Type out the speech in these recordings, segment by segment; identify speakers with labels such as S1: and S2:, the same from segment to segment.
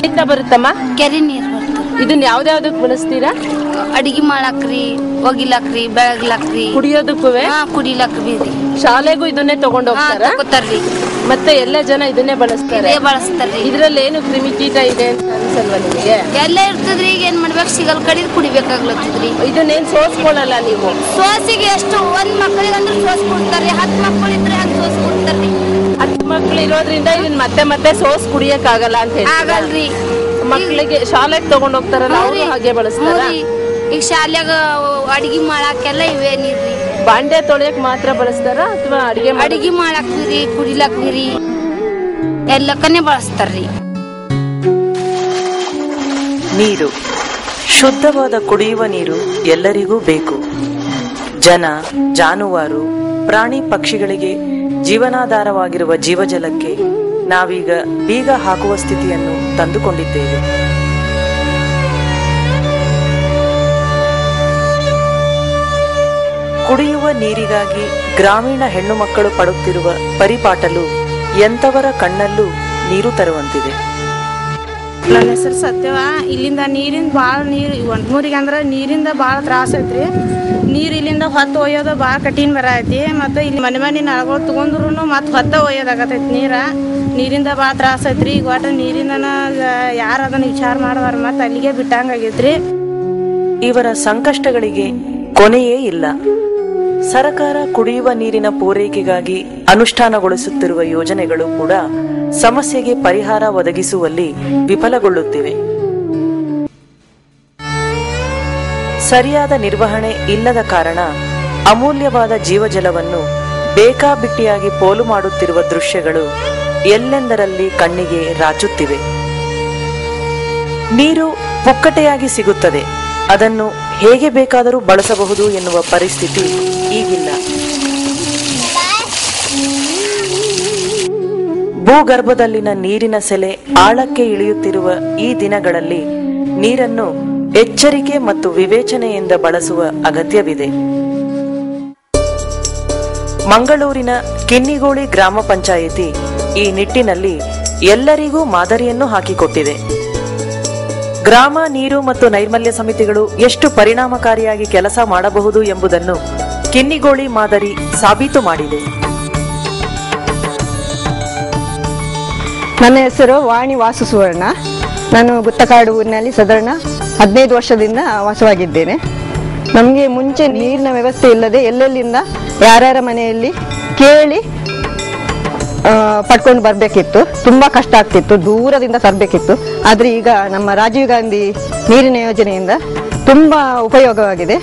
S1: ಎಲ್ಲಿಂದ ಬರುತ್ತಮ್ಮ?
S2: ಕೆರೆ ನೀರು ಬರ್ತದೆ.
S1: ಇದನ್ನ ಯಾವ್ದಾವ್ದಕ್ ಬಳಸ್ತೀರಾ?
S2: ಅಡಿಗೆ ಮಾಡಾಕ್ರಿ ಒಗಿಲಾಕ್ರಿ ಬೆಳಗ್ಲಾಕ್ರಿ.
S1: ಕುಡಿಯೋದಕ್ಕೂ
S2: ಹಾ ಕುಡಿಲಾಕ್
S1: ಶಾಲೆಗೂ ಇದನ್ನೇ ತಗೊಂಡ್ ಹೋಗ್ತಾರ?
S2: ತಗೋತಾರ್ರಿ.
S1: ಮತ್ತೆ ಎಲ್ಲ ಜನ ಇದನ್ನೇ ಬಳಸ್ತಾರೆ?
S2: ಬಳಸ್ತಾರೆ ಬಳಸ್ತಾರ್ರಿ.
S1: ಇದ್ರಲ್ಲಿ ಏನು ಕ್ರಿಮಿಕೀಟ ಇದೆ ಅಂತ ಅನ್ಸಲ್ವಾ ನಿಮಗೆ?
S2: ಎಲ್ಲ ಇರ್ತದ್ರಿ ಈಗ ಏನ್ ಮಾಡ್ಬೇಕು? ಸಿಗಲ್ ಕಡಿದ್ ಕುಡಿಬೇಕಾಗ್ಲತ್ತದ್ರಿ.
S1: ಇದನ್ನೇನ್ ಸೋಸ್ಕೊಳ್ಳಲ್ಲ ನೀವು?
S2: ಸೋಸಿಗೆ ಎಷ್ಟು ಒಂದ್ ಮಕ್ಕಳಿಗೆ ಅಂದ್ರೆ ಸೋಸ್ ಕೊಡ್ತಾರ್ರಿ ಹತ್ತು ಮಕ್ಕಳು ಇದ್ರೆ ಹಂಗ್ ಸೋಸ್ ಕೊಡ್ತಾರ್ರಿ
S1: ಹತ್ತು ಮಕ್ಳು ಇರೋದ್ರಿಂದ ಇದನ್ನ ಮತ್ತೆ ಮತ್ತೆ ಸೋಸ್ ಕುಡಿಯಕ್ ಆಗಲ್ಲ ಅಂತ ಹೇಳಿ
S2: ಆಗಲ್ರಿ.
S1: ಮಕ್ಕಳಿಗೆ ಶಾಲೆಗೆ ತಗೊಂಡ್ ಹೋಗ್ತಾರಲ್ಲ ಅವರು ಹಾಗೆ ಬಳಸ್ತಾರ?
S2: ಈ. ಈಗ ಶಾಲ್ಯಾಗ ಅಡಿಗೆ ಮಾಡಕ್ಕೆಲ್ಲ ಇವೇ ನೀರ್ರಿ
S1: ಬಾಂಡೆ ತೊಳೆಯಕ್ ಮಾತ್ರ ಬಳಸ್ತಾರ ಅಥವಾ ಅಡಿಗೆ ಮಾಡಿ
S2: ಅಡಿಗೆ ಮಾಡಾಕ್ರಿ ಕುಡಿಲಾಕ್ರಿ ಎಲ್ಲಕ್ಕನೇ ಬಳಸ್ತಾರ್ರಿ.
S3: ನೀರು. ಶುದ್ಧವಾದ ಕುಡಿಯುವ ನೀರು ಎಲ್ಲರಿಗೂ ಬೇಕು. ಜನ ಜಾನುವಾರು ಪ್ರಾಣಿ ಪಕ್ಷಿಗಳಿಗೆ ಜೀವನಾಧಾರವಾಗಿರುವ ಜೀವಜಲಕ್ಕೆ ನಾವೀಗ ಬೀಗ ಹಾಕುವ ಸ್ಥಿತಿಯನ್ನು ತಂದುಕೊಂಡಿದ್ದೇವೆ. ಕುಡಿಯುವ ನೀರಿಗಾಗಿ ಗ್ರಾಮೀಣ ಹೆಣ್ಣು ಮಕ್ಕಳು ಪಡುತ್ತಿರುವ ಪರಿಪಾಟಲು ಎಂತವರ ಕಣ್ಣಲ್ಲೂ ನೀರು ತರುವಂತಿದೆ.
S4: ನನ್ನ ಹೆಸರು ಸತ್ಯವ ಇಲ್ಲಿಂದ ನೀರಿಂದ ಭಾಳ ನೀರು ಒಂಟ್ಮೂರಿಗೆ ಅಂದ್ರೆ ನೀರಿಂದ ಭಾಳ ತ್ರಾಸ ಐತ್ರಿ. ನೀರು ಇಲ್ಲಿಂದ ಹೊತ್ತು ಒಯ್ಯೋದು ಭಾಳ ಕಠಿಣ ಬರೈತಿ ಮತ್ತು ಇಲ್ಲಿ ಮನೆ ಮನೆ ನಳಗಳು ತೊಗೊಂಡ್ರು ಮತ್ತು ಹೊತ್ತ ಒಯ್ಯೋದಾಗತೈತಿ ನೀರ. ನೀರಿಂದ ಭಾಳ ತ್ರಾಸ ಐತ್ರಿ. ಈಗ ಒಟ್ಟು ನೀರಿಂದನ ಯಾರು ಅದನ್ನು ವಿಚಾರ ಮಾಡುವಾರ ಮತ್ತು ಅಲ್ಲಿಗೆ ಬಿಟ್ಟಂಗಾಗೈತ್ರಿ
S3: ಇವರ ಸಂಕಷ್ಟಗಳಿಗೆ ಕೊನೆಯೇ ಇಲ್ಲ. ಸರಕಾರ ಕುಡಿಯುವ ನೀರಿನ ಪೂರೈಕೆಗಾಗಿ ಅನುಷ್ಠಾನಗೊಳಿಸುತ್ತಿರುವ ಯೋಜನೆಗಳು ಕೂಡ ಸಮಸ್ಯೆಗೆ ಪರಿಹಾರ ಒದಗಿಸುವಲ್ಲಿ ವಿಫಲಗೊಳ್ಳುತ್ತಿವೆ. ಸರಿಯಾದ ನಿರ್ವಹಣೆ ಇಲ್ಲದ ಕಾರಣ ಅಮೂಲ್ಯವಾದ ಜೀವಜಲವನ್ನು ಬೇಕಾಬಿಟ್ಟಿಯಾಗಿ ಪೋಲು ಮಾಡುತ್ತಿರುವ ದೃಶ್ಯಗಳು ಎಲ್ಲೆಂದರಲ್ಲಿ ಕಣ್ಣಿಗೆ ರಾಚುತ್ತಿವೆ. ನೀರು ಪುಕ್ಕಟೆಯಾಗಿ ಸಿಗುತ್ತದೆ. ಅದನ್ನು ಹೇಗೆ ಬೇಕಾದರೂ ಬಳಸಬಹುದು ಎನ್ನುವ ಪರಿಸ್ಥಿತಿ ಈಗಿಲ್ಲ. ಭೂಗರ್ಭದಲ್ಲಿನ ನೀರಿನ ಸೆಲೆ ಆಳಕ್ಕೆ ಇಳಿಯುತ್ತಿರುವ ಈ ದಿನಗಳಲ್ಲಿ ನೀರನ್ನು ಎಚ್ಚರಿಕೆ ಮತ್ತು ವಿವೇಚನೆಯಿಂದ ಬಳಸುವ ಅಗತ್ಯವಿದೆ. ಮಂಗಳೂರಿನ ಕಿನ್ನಿಗೋಳಿ ಗ್ರಾಮ ಪಂಚಾಯಿತಿ ಈ ನಿಟ್ಟಿನಲ್ಲಿ ಎಲ್ಲರಿಗೂ ಮಾದರಿಯನ್ನು ಹಾಕಿಕೊಟ್ಟಿದೆ. ಗ್ರಾಮ, ನೀರು ಮತ್ತು ನೈರ್ಮಲ್ಯ ಸಮಿತಿಗಳು ಎಷ್ಟು ಪರಿಣಾಮಕಾರಿಯಾಗಿ ಕೆಲಸ ಮಾಡಬಹುದು ಎಂಬುದನ್ನು ಕಿನ್ನಿಗೋಳಿ ಮಾದರಿ ಸಾಬೀತು ಮಾಡಿದೆ.
S5: ನನ್ನ ಹೆಸರು ವಾಣಿ ವಾಸು ಸುವರ್ಣ ನಾನು ಗುತ್ತಕಾಡು ಊರಿನಲ್ಲಿ ಸಾಧಾರಣ ಹದಿನೈದು ವರ್ಷದಿಂದ ವಾಸವಾಗಿದ್ದೇನೆ. ನಮಗೆ ಮುಂಚೆ ನೀರಿನ ವ್ಯವಸ್ಥೆ ಇಲ್ಲದೆ ಎಲ್ಲೆಲ್ಲಿಂದ ಯಾರ್ಯಾರ ಮನೆಯಲ್ಲಿ ಕೇಳಿ ಪಡ್ಕೊಂಡು ಬರಬೇಕಿತ್ತು. ತುಂಬ ಕಷ್ಟ ಆಗ್ತಿತ್ತು ದೂರದಿಂದ ತರಬೇಕಿತ್ತು. ಆದರೆ ಈಗ ನಮ್ಮ ರಾಜೀವ್ ಗಾಂಧಿ ನೀರಿನ ಯೋಜನೆಯಿಂದ ತುಂಬ ಉಪಯೋಗವಾಗಿದೆ.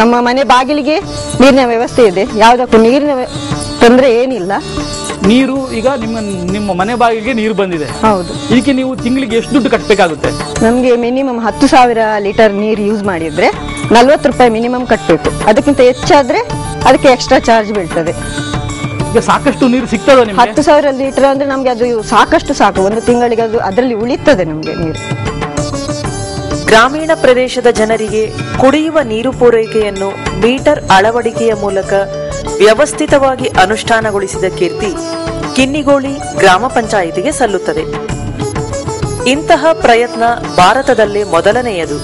S5: ನಮ್ಮ ಮನೆ ಬಾಗಿಲಿಗೆ ನೀರಿನ ವ್ಯವಸ್ಥೆ ಇದೆ. ಯಾವುದಕ್ಕೂ ನೀರಿನ ತೊಂದರೆ ಏನಿಲ್ಲ.
S6: ನೀರು ಈಗ ನಿಮ್ಮ ನಿಮ್ಮ ಮನೆ ಬಾಗಿಲಿಗೆ ನೀರು ಬಂದಿದೆ.
S5: ಹೌದು.
S6: ಇದಕ್ಕೆ ನೀವು ತಿಂಗಳಿಗೆ ಎಷ್ಟು ದುಡ್ಡು ಕಟ್ಟಬೇಕಾಗುತ್ತೆ
S5: ನಮಗೆ ಮಿನಿಮಮ್ ಹತ್ತು ಸಾವಿರ ಲೀಟರ್ ನೀರು ಯೂಸ್ ಮಾಡಿದ್ರೆ ನಲ್ವತ್ತು ರೂಪಾಯಿ ಮಿನಿಮಮ್ ಕಟ್ಟಬೇಕು ಅದಕ್ಕಿಂತ ಹೆಚ್ಚಾದ್ರೆ ಅದಕ್ಕೆ ಎಕ್ಸ್ಟ್ರಾ ಚಾರ್ಜ್ ಬೀಳ್ತದೆ.
S6: ಈಗ ಸಾಕಷ್ಟು ನೀರು ಸಿಗ್ತದೆ ನಿಮ್ಗೆ?
S5: ಹತ್ತು ಸಾವಿರ ಲೀಟರ್ ಅಂದ್ರೆ ನಮ್ಗೆ ಅದು ಸಾಕಷ್ಟು ಸಾಕು. ಒಂದು ತಿಂಗಳಿಗೆ ಅದು ಅದರಲ್ಲಿ ಉಳಿತದೆ ನಮ್ಗೆ ನೀರು.
S3: ಗ್ರಾಮೀಣ ಪ್ರದೇಶದ ಜನರಿಗೆ ಕುಡಿಯುವ ನೀರು ಪೂರೈಕೆಯನ್ನು ಮೀಟರ್ ಅಳವಡಿಕೆಯ ಮೂಲಕ ವ್ಯವಸ್ಥಿತವಾಗಿ ಅನುಷ್ಠಾನಗೊಳಿಸಿದ ಕೀರ್ತಿ ಕಿನ್ನಿಗೋಳಿ ಗ್ರಾಮ ಪಂಚಾಯಿತಿಗೆ ಸಲ್ಲುತ್ತದೆ. ಇಂತಹ ಪ್ರಯತ್ನ ಭಾರತದಲ್ಲೇ ಮೊದಲನೆಯದು.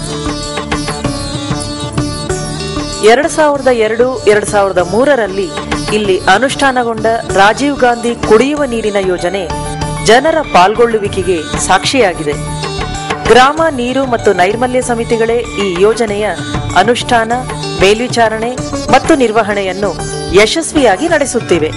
S3: ಎರಡು ಸಾವಿರದ ಎರಡು ಎರಡು ಸಾವಿರದ ಮೂರರಲ್ಲಿ ಇಲ್ಲಿ ಅನುಷ್ಠಾನಗೊಂಡ ರಾಜೀವ್ ಗಾಂಧಿ ಕುಡಿಯುವ ನೀರಿನ ಯೋಜನೆ ಜನರ ಪಾಲ್ಗೊಳ್ಳುವಿಕೆಗೆ ಸಾಕ್ಷಿಯಾಗಿದೆ. ಗ್ರಾಮ ನೀರು ಮತ್ತು ನೈರ್ಮಲ್ಯ ಸಮಿತಿಗಳೇ ಈ ಯೋಜನೆಯ ಅನುಷ್ಠಾನ, ಮೇಲ್ವಿಚಾರಣೆ ಮತ್ತು ನಿರ್ವಹಣೆಯನ್ನು ಯಶಸ್ವಿಯಾಗಿ ನಡೆಸುತ್ತಿವೆ.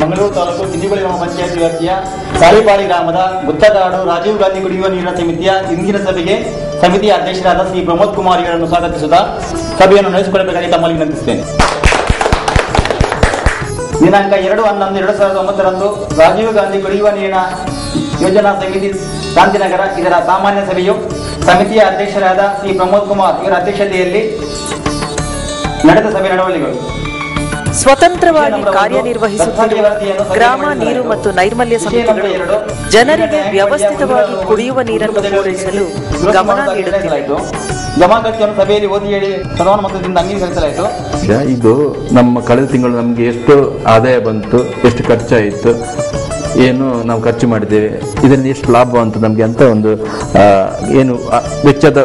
S7: ಮಂಗಳೂರು ತಾಲೂಕು ಕಿಂದಿಬಳಿ ಗ್ರಾಮ ಪಂಚಾಯತ್ ವ್ಯಾಪ್ತಿಯ ಸಾಲಿಪಾಡಿ ಗ್ರಾಮದ ಗುತ್ತಗಾಡು ರಾಜೀವ್ ಗಾಂಧಿ ಕುಡಿಯುವ ನೀರಿನ ಸಮಿತಿಯ ಇಂದಿನ ಸಭೆಗೆ ಸಮಿತಿಯ ಅಧ್ಯಕ್ಷರಾದ ಶ್ರೀ ಪ್ರಮೋದ್ ಕುಮಾರ್ ಇವರನ್ನು ಸ್ವಾಗತಿಸುತ್ತಾ ಸಭೆಯನ್ನು ನಡೆಸಿಕೊಳ್ಳಬೇಕಾಗಿ ತಮ್ಮಲ್ಲಿ ವಿನಂತಿಸುತ್ತೇನೆ. ದಿನಾಂಕ ಎರಡು ಹನ್ನೊಂದು ಎರಡು ಸಾವಿರದ ಒಂಬತ್ತರಂದು ರಾಜೀವ್ ಗಾಂಧಿ ಕುಡಿಯುವ ನೀರಿನ ಯೋಜನಾ ಸಮಿತಿ ಶಾಂತಿನಗರ ಇದರ ಸಾಮಾನ್ಯ ಸಭೆಯು ಸಮಿತಿಯ ಅಧ್ಯಕ್ಷರಾದ ಶ್ರೀ ಪ್ರಮೋದ್ ಕುಮಾರ್ ಇವರ ಅಧ್ಯಕ್ಷತೆಯಲ್ಲಿ ನಡೆದ ಸಭೆ ನಡವಳಿಕೆಗಳು
S3: ಸ್ವತಂತ್ರವಾಗಿ ಕಾರ್ಯನಿರ್ವಹಿಸುತ್ತಿರುವ ಗ್ರಾಮ ನೀರು ಮತ್ತು ನೈರ್ಮಲ್ಯ ಸಮಿತಿಗಳು ಜನರಿಗೆ ವ್ಯವಸ್ಥಿತವಾಗಿ ಕುಡಿಯುವ ನೀರನ್ನು ಪೂರೈಸಲು ಗಮನ ನೀಡುತ್ತಿವೆ
S7: ಜಮಾಖರ್ಚನ್ನು ಸಭೆಯಲ್ಲಿ ಓದಿ ಹೇಳಿ ಸರ್ವಾನು ಮತದಿಂದ ಅಂಗೀಕರಿಸಲಾಯಿತು.
S8: ಈಗ ಇದು ನಮ್ಮ ಕಳೆದ ತಿಂಗಳು ನಮಗೆ ಎಷ್ಟು ಆದಾಯ ಬಂತು ಎಷ್ಟು ಖರ್ಚಾಯಿತು ಏನು ನಾವು ಖರ್ಚು ಮಾಡಿದ್ದೇವೆ ಇದರಿಂದ ಎಷ್ಟು ಲಾಭ ಅಂತ ನಮಗೆ ಅಂತ ಒಂದು ಆ, ಏನು ವೆಚ್ಚದ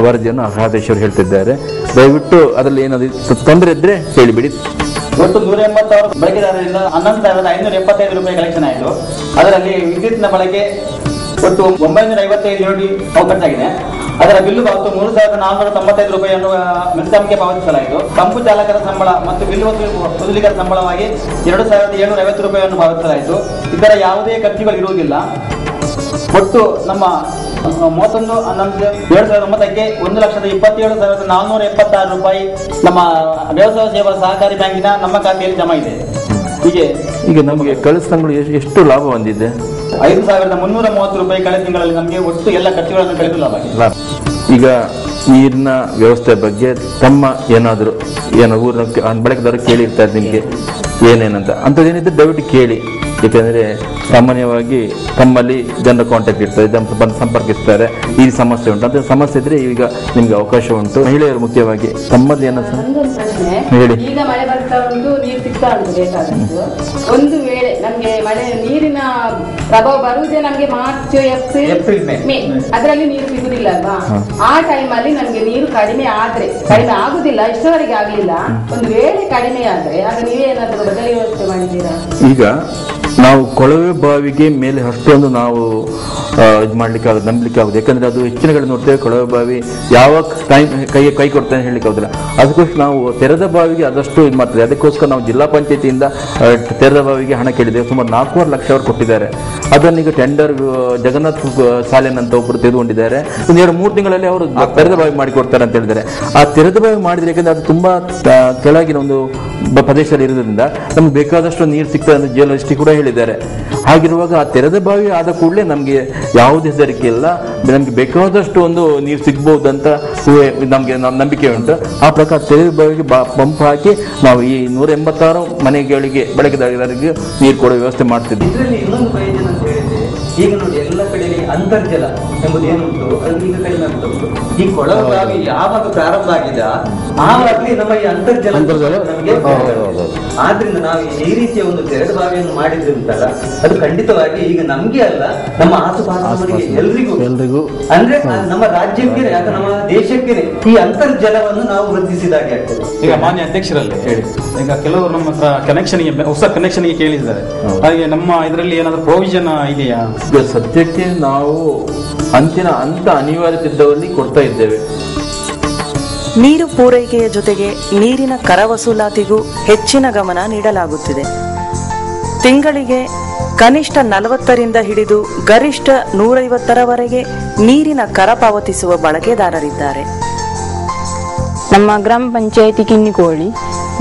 S8: ವರದಿಯನ್ನು ಆದೇಶವರು ಹೇಳ್ತಿದ್ದಾರೆ. ದಯವಿಟ್ಟು ಅದರಲ್ಲಿ ಏನಾದರೂ ತೊಂದರೆ ಇದ್ರೆ ಹೇಳಿಬಿಡಿ.
S7: ಒಟ್ಟು ನೂರ ಎಂಬತ್ತಾರು ಬಳಕೆದಾರರಿಂದ ಹನ್ನೊಂದು ಸಾವಿರದ ಐನೂರ ಎಪ್ಪತ್ತೈದು ರೂಪಾಯಿ ಕಲೆಕ್ಷನ್ ಆಯಿತು. ಅದರಲ್ಲಿ ವಿದ್ಯುತ್ನ ಬಳಕೆ ಒಟ್ಟು ಒಂಬೈನೂರ ಐವತ್ತೈದು ಯೂನಿಟ್ ಅವಕಾಶಾಗಿದೆ ಅದರ ಬಿಲ್ಲು ಪಾವತು ಮೂರು ಸಾವಿರದ ನಾನ್ನೂರ ತೊಂಬತ್ತೈದು ರೂಪಾಯಿಯನ್ನು ಮಿಲ್ಸಾಮ್ಗೆ ಪಾವತಿಸಲಾಯಿತು. ಪಂಪು ಚಾಲಕರ ಸಂಬಳ ಮತ್ತು ಬಿಲ್ಲು ವಸೂಲಿ- ವಸೂಲಿಗರ ಸಂಬಳವಾಗಿ ಎರಡು ಸಾವಿರದ ಏಳ್ನೂರ ಐವತ್ತು ರೂಪಾಯಿಯನ್ನು ಪಾವತಿಸಲಾಯಿತು. ಇದರ ಯಾವುದೇ ಖರ್ಚುಗಳು ಇರುವುದಿಲ್ಲ ಒಟ್ಟು ನಮ್ಮ ಮೂವತ್ತೊಂದು ಹನ್ನೊಂದು ಎರಡು ಸಾವಿರದ ಒಂಬತ್ತಕ್ಕೆ ಒಂದು ಲಕ್ಷದ ಇಪ್ಪತ್ತೇಳು ಸಾವಿರದ ನಾನ್ನೂರ ಎಪ್ಪತ್ತಾರು ರೂಪಾಯಿ ನಮ್ಮ ವ್ಯವಸಾಯ ಸೇವಾ ಸಹಕಾರಿ ಬ್ಯಾಂಕಿನ ನಮ್ಮ ಖಾತೆಯಲ್ಲಿ ಜಮಾ ಇದೆ. ಹೀಗೆ
S8: ಈಗ ನಮಗೆ ಕಳೆದ ತಿಂಗಳು ಎಷ್ಟು ಲಾಭ ಹೊಂದಿದೆ
S7: ಐದು ಸಾವಿರದ ಮುನ್ನೂರ ಮೂವತ್ತು ರೂಪಾಯಿ ಕಳೆದ ತಿಂಗಳಲ್ಲಿ ನಮಗೆ ಒಟ್ಟು ಎಲ್ಲ ಖರ್ಚುಗಳನ್ನು ಕಳೆದು ಲಾಭ
S8: ಈಗ ನೀರಿನ ವ್ಯವಸ್ಥೆ ಬಗ್ಗೆ ತಮ್ಮ ಏನಾದರೂ ಏನೋ ಊರಿನ ಬಳಕೆದಾರರು ಕೇಳಿರ್ತಾರೆ ನಿಮಗೆ. ಏನೇನಂತ. ಅಂಥದ್ದೇನಿದ್ರೆ ದಯವಿಟ್ಟು ಕೇಳಿ. ಏಕೆಂದರೆ ಸಾಮಾನ್ಯವಾಗಿ ತಮ್ಮಲ್ಲಿ ಜನರ ಕಾಂಟ್ಯಾಕ್ಟ್ ಇರ್ತಾರೆ ಜನ ಬಂದು ಸಂಪರ್ಕಿಸ್ತಾರೆ. ಈ ಸಮಸ್ಯೆ ಉಂಟು. ಅಂತ ಸಮಸ್ಯೆ ಇದ್ರೆ ಈಗ ನಿಮಗೆ ಅವಕಾಶ ಉಂಟು. ಮಹಿಳೆಯರು ಮುಖ್ಯವಾಗಿ ತಮ್ಮಲ್ಲಿ ಏನೋ ಹೇಳಿ.
S1: ಈಗ ಮಳೆ ಬರ್ತಾ ಉಂಟು ನೀರು ಸಿಗ್ತಾ ಉಂಟು ಬೇಕಾದಷ್ಟು. ಒಂದು ವೇಳೆ ನಮ್ಗೆ ಮಳೆ ನೀರಿನ ಪ್ರಭಾವ ಬರುವುದೇ ನಮಗೆ ಮಾರ್ಚ್
S7: ಏಪ್ರಿಲ್, ಮೇ.
S1: ಅದರಲ್ಲಿ ನೀರು ಸಿಗುದಿಲ್ಲ ಅಲ್ವಾ? ಆ ಟೈಮ್ ಅಲ್ಲಿ ನಮಗೆ ನೀರು ಕಡಿಮೆ ಆದ್ರೆ ಕಡಿಮೆ ಆಗುದಿಲ್ಲ ಇಷ್ಟವರೆಗೆ ಆಗಲಿಲ್ಲ. ಒಂದು ವೇಳೆ ಕಡಿಮೆ ಆದ್ರೆ ಆಗ ನೀವೇನಾದ್ರೂ ಬದಲಿ ವ್ಯವಸ್ಥೆ ಮಾಡಿದ್ದೀರಾ?
S8: ಈಗ ನಾವು ಕೊಳವೆ ಬಾವಿಗೆ ಮೇಲೆ ಅಷ್ಟೊಂದು ನಾವು ಇದು ಮಾಡ್ಲಿಕ್ಕೆ ಆಗೋದು, ನಂಬಲಿಕ್ಕೆ ಆಗೋದು. ಯಾಕಂದ್ರೆ ಅದು ಹೆಚ್ಚಿನ ಕಡೆ ನೋಡ್ತೇವೆ, ಕೊಳವೆ ಬಾವಿ ಯಾವ ಟೈಮ್ ಕೈ ಕೈ ಕೊಡ್ತಾನೆ ಹೇಳಲಿಕ್ಕೆ ಆಗೋದಿಲ್ಲ. ಅದಕ್ಕೋಸ್ಕರ ನಾವು ತೆರೆದ ಬಾವಿಗೆ ಆದಷ್ಟು ಇದು ಮಾಡ್ತೇವೆ. ಅದಕ್ಕೋಸ್ಕರ ನಾವು ಜಿಲ್ಲಾ ಪಂಚಾಯತಿಯಿಂದ ತೆರೆದ ಬಾವಿಗೆ ಹಣ ಕೇಳಿದ್ದೇವೆ. ಸುಮಾರು ನಾಲ್ಕೂವರೆ ಲಕ್ಷ ಅವರು ಕೊಟ್ಟಿದ್ದಾರೆ. ಅದನ್ನು ಈಗ ಟೆಂಡರ್ ಜಗನ್ನಾಥ್ ಸಾಲೇನ್ ಅಂತ ಒಬ್ಬರು ತೆಗೆದುಕೊಂಡಿದ್ದಾರೆ. ಒಂದು ಎರಡು ಮೂರು ತಿಂಗಳಲ್ಲಿ ಅವರು ತೆರೆದ ಬಾವಿ ಮಾಡಿ ಕೊಡ್ತಾರೆ ಅಂತ ಹೇಳಿದ್ದಾರೆ. ಆ ತೆರೆದ ಬಾವಿ ಮಾಡಿದ್ರೆ ಯಾಕಂದ್ರೆ ಅದು ತುಂಬಾ ಕೆಳಗಿನ ಒಂದು ಪ್ರದೇಶದಲ್ಲಿ ಇರೋದ್ರಿಂದ ನಮ್ಗೆ ಬೇಕಾದಷ್ಟು ನೀರು ಸಿಗ್ತದೆ ಅಂತ ಕೂಡ ಕೂಡ ಹೇಳಿದ್ದಾರೆ ಹಾಗಿರುವಾಗ ಆ ತೆರೆದ ಬಾವಿ ಆದ ಕೂಡಲೇ ನಮಗೆ ಯಾವುದೇ ಹೆದರಿಕೆ ಇಲ್ಲ. ನಮಗೆ ಬೇಕಾದಷ್ಟು ಒಂದು ನೀರು ಸಿಗ್ಬೋದು ಅಂತ ನಮಗೆ ನಂಬಿಕೆ ಉಂಟು. ಆ ಪ್ರಕಾರ ತೆರೆದ ಬಾವಿಗೆ ಪಂಪ್ ಹಾಕಿ ನಾವು ಈ ನೂರ ಎಂಬತ್ತಾರು ಮನೆಗಳಿಗೆ ಬಳಕೆದಾರರಿಗೆ ನೀರು ಕೊಡೋ ವ್ಯವಸ್ಥೆ ಮಾಡ್ತಿದ್ವಿ.
S9: ಅಂತರ್ಜಲ ಎಂಬುದು ಏನುಂಟು? ಅದು ಈಗ ಕಡಿಮೆ ಆಗ್ತಾ ಉಂಟು ಈ ಕೊಳವೆ ಬಾವಿ ಯಾವಾಗ ಪ್ರಾರಂಭ ಆಗಿದ? ಆವಾಗಲೇ ನಮ್ಮ ಈ ಅಂತರ್ಜಲ ನಮಗೆ ಆದ್ರಿಂದ ನಾವು ಈ ರೀತಿಯ ಒಂದು ತೆರೆದ ಬಾವಿಯನ್ನು ಮಾಡಿದ್ರೆ ಉಂಟಲ್ಲ ಅದು ಖಂಡಿತವಾಗಿ ಈಗ ನಮ್ಗೆ ಅಲ್ಲ ನಮ್ಮ ಆಸುಪಾಸಿನವರಿಗೆ ಎಲ್ರಿಗೂ.
S10: ಎಲ್ರಿಗೂ.
S9: ಅಂದ್ರೆ ನಮ್ಮ ರಾಜ್ಯಕ್ಕೆ ಅಥವಾ ನಮ್ಮ ದೇಶಕ್ಕೆ ಈ ಅಂತರ್ಜಲವನ್ನು ನಾವು ವೃದ್ಧಿಸಿದಾಗೆ ಆಗ್ತದೆ.
S6: ಈಗ ಮಾನ್ಯ ಅಧ್ಯಕ್ಷರಲ್ಲಿ ಹೇಳಿ. ಈಗ ಕೆಲವರು ನಮ್ಮ ಹತ್ರ ಕನೆಕ್ಷನ್ಗೆ ಹೊಸ ಕನೆಕ್ಷನ್ಗೆ ಕೇಳಿದ್ದಾರೆ. ಹಾಗೆ ನಮ್ಮ ಇದರಲ್ಲಿ ಏನಾದ್ರು ಪ್ರೊವಿಷನ್ ಇದೆಯಾ?
S8: ಸದ್ಯಕ್ಕೆ ನಾವು ಅಂತಿನ ಅಂತ ಅನಿವಾರ್ಯತೆ ಇದ್ದವಲ್ಲಿ ಕೊಡ್ತಾ ಇದ್ದೇವೆ.
S3: ನೀರು ಪೂರೈಕೆಯ ಜೊತೆಗೆ ನೀರಿನ ಕರ ವಸೂಲಾತಿಗೂ ಹೆಚ್ಚಿನ ಗಮನ ನೀಡಲಾಗುತ್ತಿದೆ. ತಿಂಗಳಿಗೆ ಕನಿಷ್ಠ ನಲವತ್ತರಿಂದ ಹಿಡಿದು ಗರಿಷ್ಠ ನೂರೈವತ್ತರವರೆಗೆ ನೀರಿನ ಕರ ಪಾವತಿಸುವ ಬಳಕೆದಾರರಿದ್ದಾರೆ.
S11: ನಮ್ಮ ಗ್ರಾಮ ಪಂಚಾಯಿತಿ ಕಿನ್ನಿಕೋಳಿ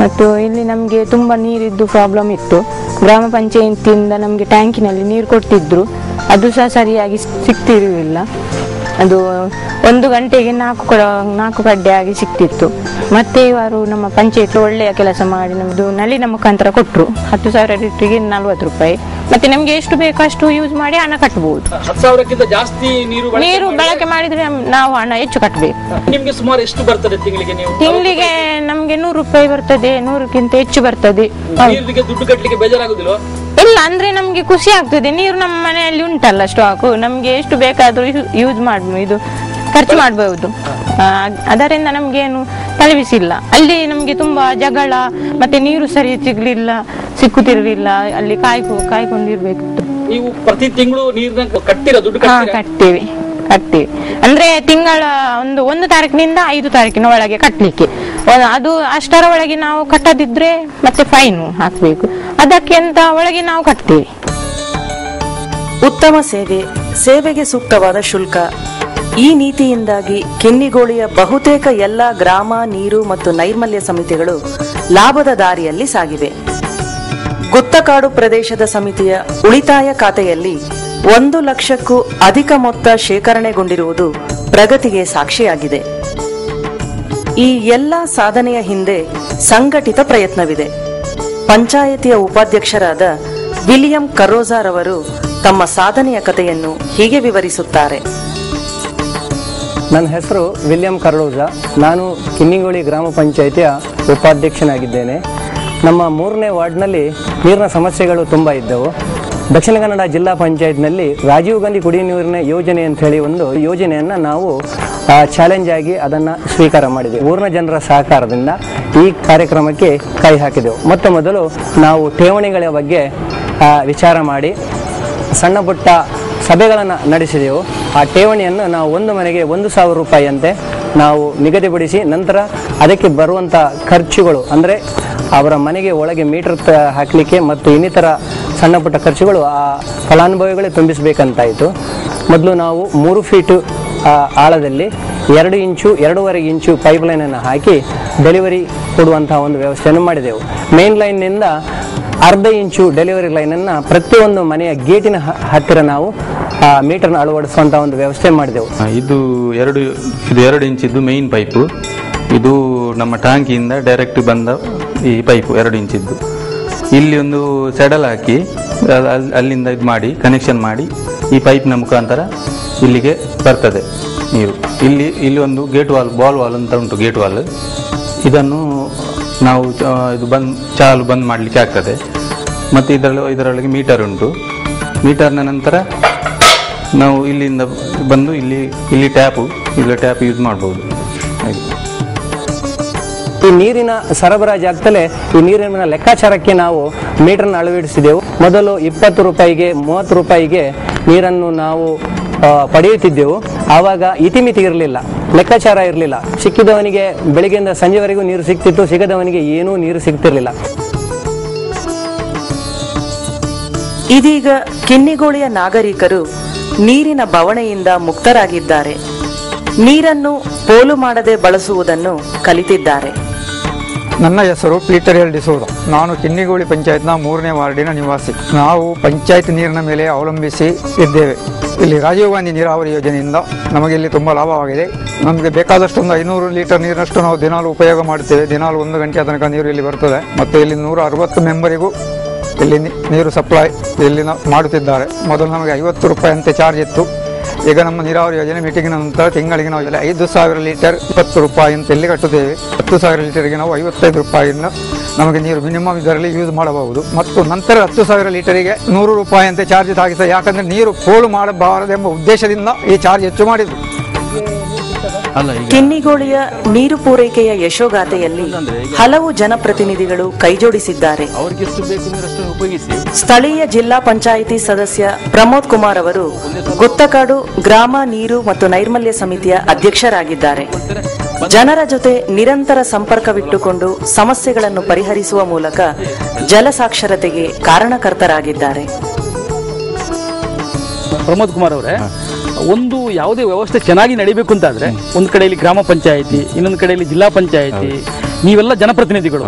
S11: ಮತ್ತು ಇಲ್ಲಿ ನಮಗೆ ತುಂಬ ನೀರಿದ್ದು ಪ್ರಾಬ್ಲಮ್ ಇತ್ತು. ಗ್ರಾಮ ಪಂಚಾಯತಿಯಿಂದ ನಮಗೆ ಟ್ಯಾಂಕಿನಲ್ಲಿ ನೀರು ಕೊಡ್ತಿದ್ರು ಅದು ಸಹ ಸರಿಯಾಗಿ ಸಿಗ್ತಿರಲಿಲ್ಲ ಅದು ಒಂದು ಗಂಟೆಗೆ ನಾಲ್ಕು ಕೊಡ ನಾಲ್ಕು ಕಡ್ಡೆ ಆಗಿ ಸಿಕ್ತಿತ್ತು. ಮತ್ತೆ ಇವರು ನಮ್ಮ ಪಂಚಾಯತ್ ಒಳ್ಳೆಯ ಕೆಲಸ ಮಾಡಿ ನಮ್ಮದು ನಲಿನ ಮುಖಾಂತರ ಕೊಟ್ಟರು ಹತ್ತು ಸಾವಿರ ಲೀಟ್ರಿಗೆ ನಲ್ವತ್ತು ರೂಪಾಯಿ. ಮತ್ತೆ ನಮಗೆ ಎಷ್ಟು ಬೇಕೋ ಅಷ್ಟು ಯೂಸ್ ಮಾಡಿ ಹಣ ಕಟ್ಟಬಹುದು
S6: ಹತ್ತು ಸಾವಿರಕ್ಕಿಂತ ಜಾಸ್ತಿ ನೀರು ಬಳಕೆ
S11: ನೀರು
S6: ಮಾಡಿದ್ರೆ
S11: ಬಳಕೆ ಮಾಡಿದ್ರೆ ನಾವು ಹಣ ಹೆಚ್ಚು ಕಟ್ಟಬೇಕು
S6: ನಿಮಗೆ ಸುಮಾರು ಎಷ್ಟು ಬರ್ತದೆ ತಿಂಗಳಿಗೆ ನೀವು?
S11: ತಿಂಗಳಿಗೆ ನಮ್ಗೆ ನೂರು ರೂಪಾಯಿ ಬರ್ತದೆ ನೂರಕ್ಕಿಂತ ಹೆಚ್ಚು ಬರ್ತದೆ.
S6: ದುಡ್ಡು ಕಟ್ಟಲಿಕ್ಕೆ ಬೇಜಾರಾಗುದಿಲ್ವಾ?
S11: ಇಲ್ಲ ಅಂದ್ರೆ ನಮ್ಗೆ ಖುಷಿ ಆಗ್ತದೆ. ನೀರು ನಮ್ಮ ಮನೆಯಲ್ಲಿ ಉಂಟಲ್ಲ ಸ್ಟಾಕ್ ನಮ್ಗೆ ಎಷ್ಟು ಬೇಕಾದ್ರೂ ಯೂಸ್ ಮಾಡ್ಬೋದು ಇದು ಖರ್ಚು ಮಾಡಬಹುದು ಅದರಿಂದ ನಮ್ಗೇನು ತಲೆಬಿಸಿಲ್ಲ. ಅಲ್ಲಿ ನಮ್ಗೆ ತುಂಬಾ ಜಗಳ ಮತ್ತೆ ನೀರು ಸರಿ ಸಿಗ್ಲಿಲ್ಲ ಸಿಕ್ಕುತ್ತಿರಲಿಲ್ಲ ಅಲ್ಲಿ ಕಾಯ್ಕೊ ಕಾಯ್ಕೊಂಡಿರ್ಬೇಕಿತ್ತು
S6: ನೀವು ಪ್ರತಿ ತಿಂಗಳು ಕಟ್ಟಿರ ದುಡ್ಡು
S11: ಹಾ ಕಟ್ತೇವೆ ಕಟ್ತೀವಿ. ಅಂದ್ರೆ ತಿಂಗಳ ಒಂದು ಒಂದು ತಾರೀಕಿನಿಂದ ಐದು ತಾರೀಕಿನ ಒಳಗೆ ಕಟ್ಲಿಕ್ಕೆ. ಅದು ಅಷ್ಟರ ಒಳಗೆ ನಾವು ಕಟ್ಟದಿದ್ರೆ ಮತ್ತೆ ಫೈನ್ ಹಾಕ್ಬೇಕು. ಅದಕ್ಕೆ ಅಂತ ಒಳಗೆ ನಾವು ಕಟ್ತೀವಿ.
S3: ಉತ್ತಮ ಸೇವೆ, ಸೇವೆಗೆ ಸೂಕ್ತವಾದ ಶುಲ್ಕ. ಈ ನೀತಿಯಿಂದಾಗಿ ಕಿನ್ನಿಗೋಳಿಯ ಬಹುತೇಕ ಎಲ್ಲ ಗ್ರಾಮ, ನೀರು ಮತ್ತು ನೈರ್ಮಲ್ಯ ಸಮಿತಿಗಳು ಲಾಭದ ದಾರಿಯಲ್ಲಿ ಸಾಗಿವೆ. ಗುತ್ತಕಾಡು ಪ್ರದೇಶದ ಸಮಿತಿಯ ಉಳಿತಾಯ ಖಾತೆಯಲ್ಲಿ ಒಂದು ಲಕ್ಷಕ್ಕೂ ಅಧಿಕ ಮೊತ್ತ ಶೇಖರಣೆಗೊಂಡಿರುವುದು ಪ್ರಗತಿಗೆ ಸಾಕ್ಷಿಯಾಗಿದೆ. ಈ ಎಲ್ಲ ಸಾಧನೆಯ ಹಿಂದೆ ಸಂಘಟಿತ ಪ್ರಯತ್ನವಿದೆ. ಪಂಚಾಯತಿಯ ಉಪಾಧ್ಯಕ್ಷರಾದ ವಿಲಿಯಂ ಕರೋಜಾರ್ ಅವರು ತಮ್ಮ ಸಾಧನೆಯ ಕಥೆಯನ್ನು ಹೀಗೆ ವಿವರಿಸುತ್ತಾರೆ.
S10: ನನ್ನ ಹೆಸರು ವಿಲಿಯಂ ಕರೋಜಾ. ನಾನು ಕಿನ್ನಿಂಗೋಳಿ ಗ್ರಾಮ ಪಂಚಾಯಿತಿಯ ಉಪಾಧ್ಯಕ್ಷನಾಗಿದ್ದೇನೆ. ನಮ್ಮ ಮೂರನೇ ವಾರ್ಡ್ನಲ್ಲಿ ನೀರಿನ ಸಮಸ್ಯೆಗಳು ತುಂಬ ಇದ್ದವು. ದಕ್ಷಿಣ ಕನ್ನಡ ಜಿಲ್ಲಾ ಪಂಚಾಯತ್ನಲ್ಲಿ ರಾಜೀವ್ ಗಾಂಧಿ ಕುಡಿಯುವ ನೀರಿನ ಯೋಜನೆ ಅಂತ ಹೇಳಿ ಒಂದು ಯೋಜನೆಯನ್ನು ನಾವು ಚಾಲೆಂಜ್ ಆಗಿ ಅದನ್ನು ಸ್ವೀಕಾರ ಮಾಡಿದೆವು. ಊರಿನ ಜನರ ಸಹಕಾರದಿಂದ ಈ ಕಾರ್ಯಕ್ರಮಕ್ಕೆ ಕೈ ಹಾಕಿದೆವು. ಮೊತ್ತ ಮೊದಲು ನಾವು ಠೇವಣಿಗಳ ಬಗ್ಗೆ ವಿಚಾರ ಮಾಡಿ, ಸಣ್ಣ ಪುಟ್ಟ ಸಭೆಗಳನ್ನು ನಡೆಸಿದೆವು. ಆ ಠೇವಣಿಯನ್ನು ನಾವು ಒಂದು ಮನೆಗೆ ಒಂದು ಸಾವಿರ ರೂಪಾಯಿಯಂತೆ ನಾವು ನಿಗದಿಪಡಿಸಿ ನಂತರ ಅದಕ್ಕೆ ಬರುವಂಥ ಖರ್ಚುಗಳು, ಅಂದರೆ ಅವರ ಮನೆಗೆ ಒಳಗೆ ಮೀಟರ್ ಹಾಕಲಿಕ್ಕೆ ಮತ್ತು ಇನ್ನಿತರ ಸಣ್ಣ ಪುಟ್ಟ ಖರ್ಚುಗಳು ಆ ಫಲಾನುಭವಿಗಳೇ ತುಂಬಿಸಬೇಕಂತಾಯಿತು. ಮೊದಲು ನಾವು ಮೂರು ಫೀಟು ಆಳದಲ್ಲಿ ಎರಡು ಇಂಚು, ಎರಡೂವರೆ ಇಂಚು ಪೈಪ್ ಲೈನನ್ನು ಹಾಕಿ ಡೆಲಿವರಿ ಕೊಡುವಂತಹ ಒಂದು ವ್ಯವಸ್ಥೆಯನ್ನು ಮಾಡಿದೆವು. ಮೇನ್ ಲೈನ್ನಿಂದ ಅರ್ಧ ಇಂಚು ಡೆಲಿವರಿ ಲೈನನ್ನು ಪ್ರತಿಯೊಂದು ಮನೆಯ ಗೇಟಿನ ಹತ್ತಿರ ನಾವು ಮೀಟರ್ನ ಅಳವಡಿಸುವಂಥ ಒಂದು ವ್ಯವಸ್ಥೆ ಮಾಡಿದೆವು.
S6: ಇದು ಎರಡು ಇದು ಎರಡು ಇಂಚಿದ್ದು ಮೇಯ್ನ್ ಪೈಪು ಇದು ನಮ್ಮ ಟ್ಯಾಂಕಿಯಿಂದ ಡೈರೆಕ್ಟ್ ಬಂದ ಈ ಪೈಪು ಎರಡು ಇಂಚಿದ್ದು ಇಲ್ಲಿ ಒಂದು ಸೆಡಲ್ ಹಾಕಿ ಅಲ್- ಅಲ್- ಅಲ್ಲಿಂದ ಇದು ಮಾಡಿ ಕನೆಕ್ಷನ್ ಮಾಡಿ ಈ ಪೈಪ್ನ ಮುಖಾಂತರ ಇಲ್ಲಿಗೆ ಬರ್ತದೆ. ನೀರು ಇಲ್ಲಿ ಇಲ್ಲಿ ಒಂದು ಗೇಟ್ ವಾಲ್ ಬಾಲ್ ವಾಲ್ ಅಂತ ಉಂಟು ಗೇಟ್ ವಾಲ್ ಇದನ್ನು ನಾವು ಇದು ಬಂದ್, ಚಾಲು ಬಂದ್ ಮಾಡಲಿಕ್ಕೆ ಆಗ್ತದೆ. ಮತ್ತು ಇದರಲ್ಲಿ, ಇದರೊಳಗೆ ಮೀಟರ್ ಉಂಟು. ಮೀಟರ್ನ ನಂತರ ನಾವು ಇಲ್ಲಿಂದ ಬಂದು ಇಲ್ಲಿ ಇಲ್ಲಿ ಟ್ಯಾಪು ಇಲ್ಲಿ ಟ್ಯಾಪ್ ಯೂಸ್ ಮಾಡ್ಬೋದು. ಹಾಗೆ.
S10: ಈ ನೀರಿನ ಸರಬರಾಜು ಆಗ್ತಲೇ ಈ ನೀರಿನ ಲೆಕ್ಕಾಚಾರಕ್ಕೆ ನಾವು ಮೀಟರ್ನ ಅಳವಡಿಸಿದೆವು. ಮೊದಲು ಇಪ್ಪತ್ತು ರೂಪಾಯಿಗೆ, ಮೂವತ್ತು ರೂಪಾಯಿಗೆ ನೀರನ್ನು ನಾವು ಪಡೆಯುತ್ತಿದ್ದೆವು. ಆವಾಗ ಇತಿಮಿತಿ ಇರಲಿಲ್ಲ, ಲೆಕ್ಕಾಚಾರ ಇರಲಿಲ್ಲ. ಸಿಕ್ಕಿದವನಿಗೆ ಬೆಳಿಗ್ಗೆಯಿಂದ ಸಂಜೆವರೆಗೂ ನೀರು ಸಿಗ್ತಿತ್ತು, ಸಿಗದವನಿಗೆ ಏನೂ ನೀರು ಸಿಗ್ತಿರಲಿಲ್ಲ.
S3: ಇದೀಗ ಕಿನ್ನಿಗೋಳಿಯ ನಾಗರಿಕರು ನೀರಿನ ಬವಣೆಯಿಂದ ಮುಕ್ತರಾಗಿದ್ದಾರೆ. ನೀರನ್ನು ಪೋಲು ಮಾಡದೆ ಬಳಸುವುದನ್ನು ಕಲಿತಿದ್ದಾರೆ.
S12: ನನ್ನ ಹೆಸರು ಪೀಟರ್ ಎಲ್ ಡಿಸೋದ ನಾನು ಕಿನ್ನಿಗೋಳಿ ಪಂಚಾಯತ್ನ ಮೂರನೇ ವಾರ್ಡಿನ ನಿವಾಸಿ. ನಾವು ಪಂಚಾಯತ್ ನೀರಿನ ಮೇಲೆ ಅವಲಂಬಿಸಿ ಇದ್ದೇವೆ. ಇಲ್ಲಿ ರಾಜೀವ್ ಗಾಂಧಿ ನೀರಾವರಿ ಯೋಜನೆಯಿಂದ ನಮಗೆ ಇಲ್ಲಿ ತುಂಬ ಲಾಭವಾಗಿದೆ. ನಮಗೆ ಬೇಕಾದಷ್ಟು ಒಂದು ಐನೂರು ಲೀಟರ್ ನೀರಿನಷ್ಟು ನಾವು ದಿನಾಲು ಉಪಯೋಗ ಮಾಡ್ತೇವೆ ದಿನಾಲು ಒಂದು ಗಂಟೆ ತನಕ ನೀರು ಇಲ್ಲಿ ಬರ್ತದೆ. ಮತ್ತು ಇಲ್ಲಿ ನೂರ ಅರವತ್ತು ಮೆಂಬರಿಗೂ ಇಲ್ಲಿ ನೀರು ಸಪ್ಲೈ ಇಲ್ಲಿ ಮಾಡುತ್ತಿದ್ದಾರೆ. ಮೊದಲು ನಮಗೆ ಐವತ್ತು ರೂಪಾಯಿ ಅಂತೆ ಚಾರ್ಜ್ ಇತ್ತು. ಈಗ ನಮ್ಮ ನೀರಾವರಿ ಯೋಜನೆ ಮೀಟಿಂಗಿನ ನಂತರ ತಿಂಗಳಿಗೆ ನಾವು ಐದು ಸಾವಿರ ಲೀಟರ್ ಇಪ್ಪತ್ತು ರೂಪಾಯಿ ಅಂತ ಇಲ್ಲಿ ಕಟ್ಟುತ್ತೇವೆ. ಹತ್ತು ಸಾವಿರ ಲೀಟರ್ಗೆ ನಾವು ಐವತ್ತೈದು ರೂಪಾಯಿಯಿಂದ ನಮಗೆ ನೀರು ಮಿನಿಮಮ್ ಇದರಲ್ಲಿ ಯೂಸ್ ಮಾಡಬಹುದು. ಮತ್ತು ನಂತರ ಹತ್ತು ಸಾವಿರ ಲೀಟರಿಗೆ ನೂರು ರೂಪಾಯಿ ಅಂತ ಚಾರ್ಜ್ ಸಾಗಿಸ ಯಾಕಂದರೆ ನೀರು ಪೋಲು ಮಾಡಬಾರದೆಂಬ ಉದ್ದೇಶದಿಂದ ಈ ಚಾರ್ಜ್ ಹೆಚ್ಚು
S8: ಈಗ
S3: ಕಿನ್ನಿಗೋಳಿಯ ನೀರು ಪೂರೈಕೆಯ ಯಶೋಗಾಥೆಯಲ್ಲಿ ಹಲವು ಜನಪ್ರತಿನಿಧಿಗಳು ಕೈಜೋಡಿಸಿದ್ದಾರೆ. ಸ್ಥಳೀಯ ಜಿಲ್ಲಾ ಪಂಚಾಯಿತಿ ಸದಸ್ಯ ಪ್ರಮೋದ್ ಕುಮಾರ್ ಅವರು ಗುತ್ತಕಾಡು ಗ್ರಾಮ ನೀರು ಮತ್ತು ನೈರ್ಮಲ್ಯ ಸಮಿತಿಯ ಅಧ್ಯಕ್ಷರಾಗಿದ್ದಾರೆ. ಜನರ ಜೊತೆ ನಿರಂತರ ಸಂಪರ್ಕವಿಟ್ಟುಕೊಂಡು ಸಮಸ್ಯೆಗಳನ್ನು ಪರಿಹರಿಸುವ ಮೂಲಕ ಜಲಸಾಕ್ಷರತೆಗೆ ಕಾರಣಕರ್ತರಾಗಿದ್ದಾರೆ.
S13: ಪ್ರಮೋದ್ ಕುಮಾರ್ ಅವರೇ ಒಂದು ಯಾವುದೇ ವ್ಯವಸ್ಥೆ ಚೆನ್ನಾಗಿ ನಡಿಬೇಕು ಅಂತಾದ್ರೆ ಒಂದು ಕಡೆಯಲ್ಲಿ ಗ್ರಾಮ ಪಂಚಾಯಿತಿ ಇನ್ನೊಂದು ಕಡೆಯಲ್ಲಿ ಜಿಲ್ಲಾ ಪಂಚಾಯಿತಿ ನೀವೆಲ್ಲ ಜನಪ್ರತಿನಿಧಿಗಳು.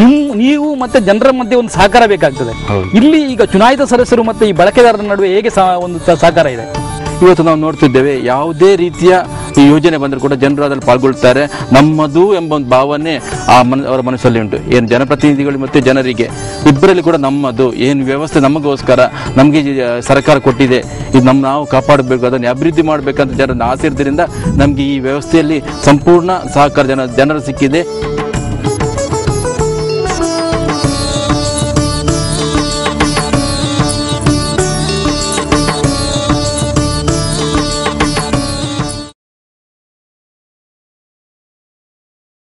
S13: ನಿಮ್ ನೀವು ಮತ್ತೆ ಜನರ ಮಧ್ಯೆ ಒಂದು ಸಹಕಾರ ಬೇಕಾಗ್ತದೆ. ಇಲ್ಲಿ ಈಗ ಚುನಾಯಿತ ಸದಸ್ಯರು ಮತ್ತೆ ಈ ಬಳಕೆದಾರರ ನಡುವೆ ಹೇಗೆ ಒಂದು ಸಹಕಾರ ಇದೆ?
S8: ಇವತ್ತು ನಾವು ನೋಡ್ತಿದ್ದೇವೆ ಯಾವುದೇ ರೀತಿಯ ಈ ಯೋಜನೆ ಬಂದರೂ ಕೂಡ ಜನರು ಅದರಲ್ಲಿ ಪಾಲ್ಗೊಳ್ತಾರೆ. ನಮ್ಮದು ಎಂಬ ಒಂದು ಭಾವನೆ ಆ ಮನ, ಅವರ ಮನಸ್ಸಲ್ಲಿ ಉಂಟು. ಏನು ಜನಪ್ರತಿನಿಧಿಗಳು ಮತ್ತು ಜನರಿಗೆ. ಇಬ್ಬರಲ್ಲಿ ಕೂಡ ನಮ್ಮದು. ಏನು ವ್ಯವಸ್ಥೆ ನಮಗೋಸ್ಕರ ನಮಗೆ ಸರ್ಕಾರ ಕೊಟ್ಟಿದೆ. ಇದು ನಮ್ಮ ನಾವು ಕಾಪಾಡಬೇಕು, ಅದನ್ನು ಅಭಿವೃದ್ಧಿ ಮಾಡಬೇಕಂತ ಜನರನ್ನು ಆಸೆ ಇರೋದ್ರಿಂದ ನಮಗೆ ಈ ವ್ಯವಸ್ಥೆಯಲ್ಲಿ ಸಂಪೂರ್ಣ ಸಹಕಾರ ಜನ, ಜನರು ಸಿಕ್ಕಿದೆ.